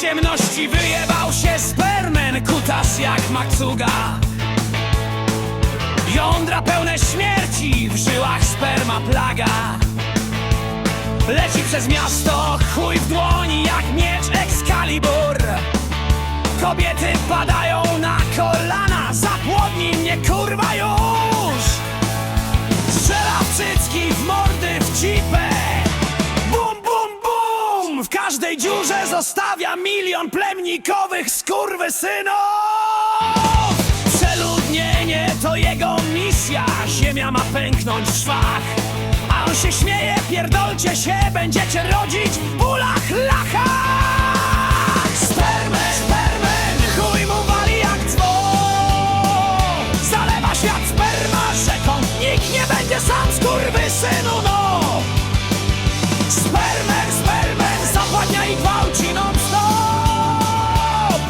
ciemności wyjebał się spermen Kutas jak makcuga Jądra pełne śmierci, w żyłach sperma plaga. Leci przez miasto, chuj w dłoni jak miecz Excalibur. Kobiety padają na kolana, zapłodnij mnie kurwa już. Strzela w cycki, każdej dziurze zostawia milion plemnikowych skurwysynów! Przeludnienie to jego misja. Ziemia ma pęknąć w szwach. A on się śmieje, pierdolcie się Będziecie rodzić w bólach lachach zapładnia i gwałci non stop.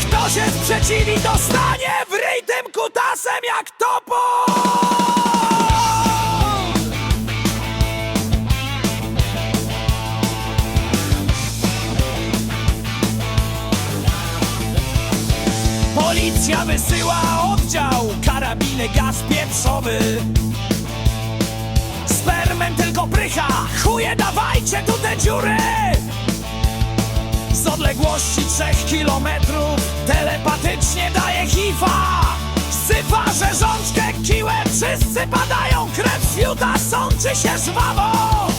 Kto się sprzeciwi, dostanie w ryj tym kutasem jak topor Policja wysyła oddział, karabiny, gaz pieprzowy. Spermem tylko prycha, chuje dawajcie tu te dziury Z odległości trzech kilometrów. Telepatycznie daje hifa Sypa rzeżączkę kiłem, wszyscy padają, krew fiuta sączy się żwawo.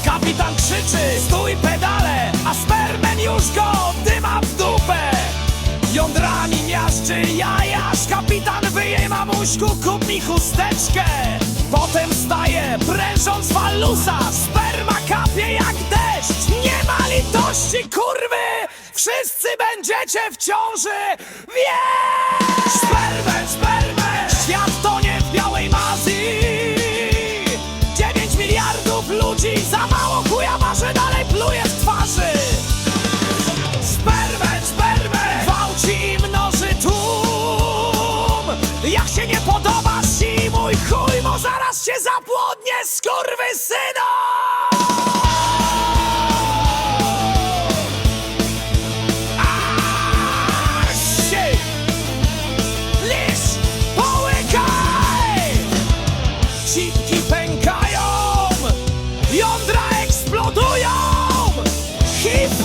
Kapitan krzyczy, stój pedale, a spermen już go dyma w dupę. Jądrami miażdży jajasz Kapitan wyjęma muśku, kup mi chusteczkę. Potem wstaje, prężąc falusa Sperma kapie jak deszcz. Nie ma litości, kurwy Wszyscy będziecie w ciąży! Wiesz! Spermę, spermę! Świat tonie w białej mazji Dziewięć miliardów ludzi Za mało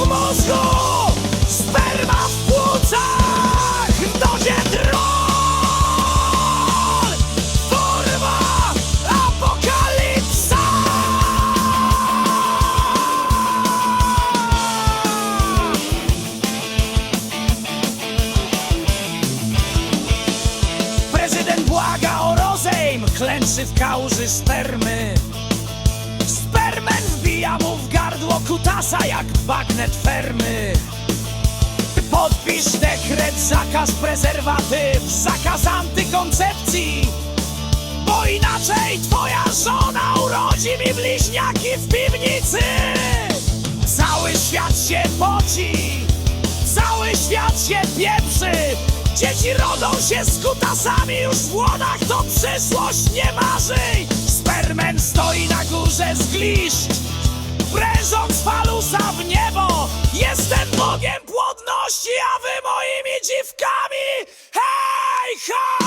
mózgu, sperma w płucach, w dozie dron! Kurwa, apokalipsa! Prezydent błaga o rozejm, klęczy w kałuży spermy. Gardło kutasa jak bagnet fermy. Podpisz dekret, zakaz prezerwatyw, zakaz antykoncepcji. Bo inaczej twoja żona urodzi mi bliźniaki w piwnicy. Cały świat się poci, cały świat się pieprzy. Dzieci rodzą się z kutasami już w łodach, to przyszłość nie marzy. Spermen stoi na górze zgliszcz, prężąc falusa w niebo. Jestem Bogiem płodności, a wy moimi dziwkami. Hej, ha!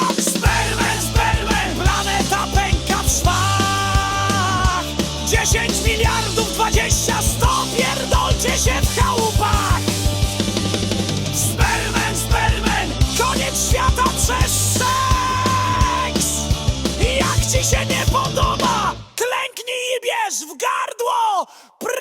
Право